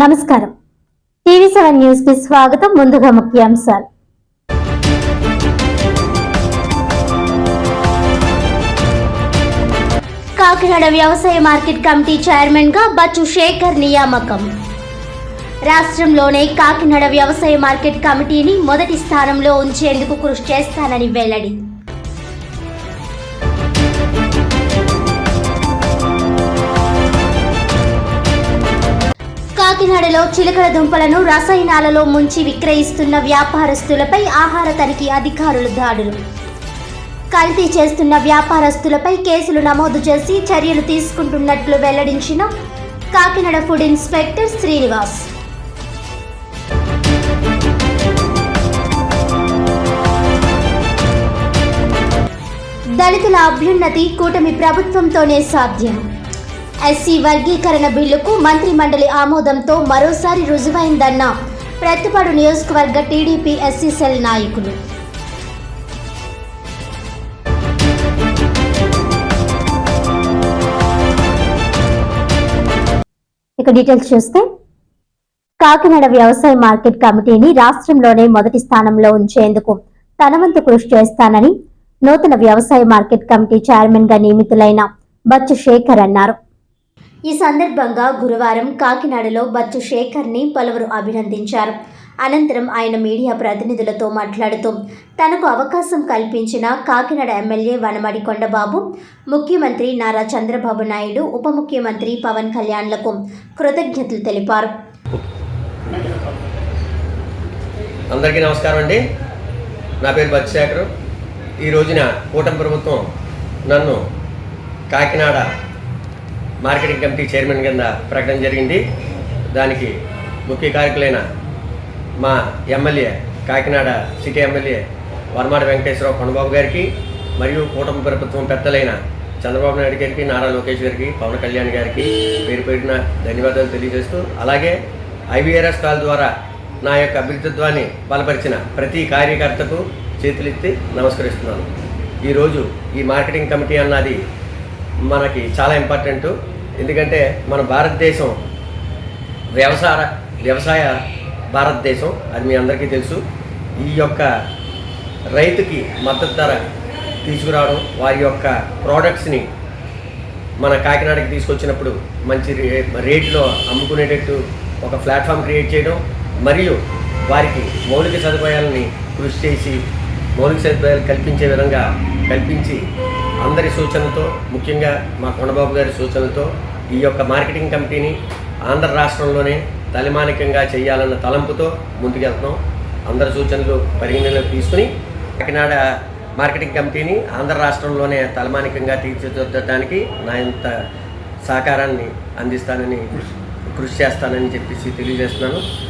నమస్కారం. TV seven న్యూస్కి స్వాగతం ముందుగా ముఖ్యాంశాలు. కాకినాడ వ్యవసాయ మార్కెట్ కమిటీ చైర్మన్గా బచ్చు శేఖర్ నియామకం. రాష్ట్రంలోనే కాకినాడ వ్యవసాయ మార్కెట్ కమిటీని మొదటి స్థానంలో ఉంచేందుకు కృషి చేస్తానని వెల్లడి. కాకినాడలో చిలకడ దుంపలను రసాయనాలలో ముంచి విక్రయిస్తున్న వ్యాపారస్తులపై ఆహార తనిఖీ అధికారులు దాడులు. కల్తీ చేస్తున్న వ్యాపారస్తులపై కేసులు నమోదు చేసి చర్యలు తీసుకుంటున్నట్లు వెల్లడించిన కాకినాడ ఫుడ్ ఇన్స్పెక్టర్ శ్రీనివాస్. దళితుల అభ్యున్నతి కూటమి ప్రభుత్వంతోనే సాధ్యం. ఎస్సీ వర్గీకరణ బిల్లుకు మంత్రి మండలి ఆమోదంతో మరోసారి రుజువైందన్న ప్రతిపాడు నియోజకవర్గ టీడీపీ ఎస్సీ సెల్ నాయకులు. ఇక డీటెయిల్స్ చూస్తే కాకినాడ వ్యవసాయ మార్కెట్ కమిటీని రాష్ట్రంలోనే మొదటి స్థానంలో ఉంచేందుకు తనవంతు కృషి చేస్తానని నూతన వ్యవసాయ మార్కెట్ కమిటీ చైర్మన్గా నియమితులైన బచ్చు శేఖర్ అన్నారు. ఈ సందర్భంగా గురువారం కాకినాడలో బచ్చు శేఖర్ని పలువురు అభినందించారు. అనంతరం ఆయన మీడియా ప్రతినిధులతో మాట్లాడుతూ తనకు అవకాశం కల్పించిన కాకినాడ ఎమ్మెల్యే వనమడి కొండబాబు ముఖ్యమంత్రి నారా చంద్రబాబు నాయుడు ఉప ముఖ్యమంత్రి పవన్ కళ్యాణ్లకు కృతజ్ఞతలు తెలిపారు. అందరికీ నమస్కారం అండి. నా పేరు బత్శేఖర్ ఈ రోజున కూటమి ప్రభుత్వం నన్ను కాకినాడ మార్కెటింగ్ కమిటీ చైర్మన్ కింద ప్రకటన జరిగింది. దానికి ముఖ్య కారకులైన మా MLA Kakinada city MLA Varmada Venkateswararao Kondababu గారికి మరియు కూటమి ప్రభుత్వం పెద్దలైన చంద్రబాబు నాయుడు గారికి నారా లోకేష్ గారికి పవన్ కళ్యాణ్ గారికి పేరు పెట్టిన ధన్యవాదాలు తెలియజేస్తూ అలాగే ఐవీఆర్ఎస్ కాల్ ద్వారా నా యొక్క అభ్యర్థిత్వాన్ని బలపరిచిన ప్రతి కార్యకర్తకు చేతులెత్తి నమస్కరిస్తున్నాను. ఈరోజు ఈ మార్కెటింగ్ కమిటీ అన్నది మనకి చాలా ఇంపార్టెంట్ ఎందుకంటే మన భారతదేశం వ్యవసాయ వ్యవసాయ భారతదేశం అది మీ అందరికీ తెలుసు. ఈ యొక్క రైతుకి మద్దతు ధర తీసుకురావడం వారి యొక్క ప్రోడక్ట్స్ని మన కాకినాడకి తీసుకొచ్చినప్పుడు మంచి రే రేట్లో అమ్ముకునేటట్టు ఒక ప్లాట్ఫామ్ క్రియేట్ చేయడం మరియు వారికి మౌలిక సదుపాయాలని కృషి చేసి మౌలిక సదుపాయాలు కల్పించే విధంగా కల్పించి అందరి సూచనతో ముఖ్యంగా మా కొండబాబు గారి సూచనతో ఈ యొక్క మార్కెటింగ్ కంపెనీని ఆంధ్ర రాష్ట్రంలోనే తలిమానికంగా చేయాలన్న తలంపుతో ముందుకెళ్తున్నాం. అందరి సూచనలు పరిగణనలోకి తీసుకుని కాకినాడ మార్కెటింగ్ కంపెనీని ఆంధ్ర రాష్ట్రంలోనే తలమానికంగా తీర్చిదిద్దడానికి నా ఇంత సహకారాన్ని అందిస్తానని కృషి చేస్తానని చెప్పేసి తెలియజేస్తున్నాను.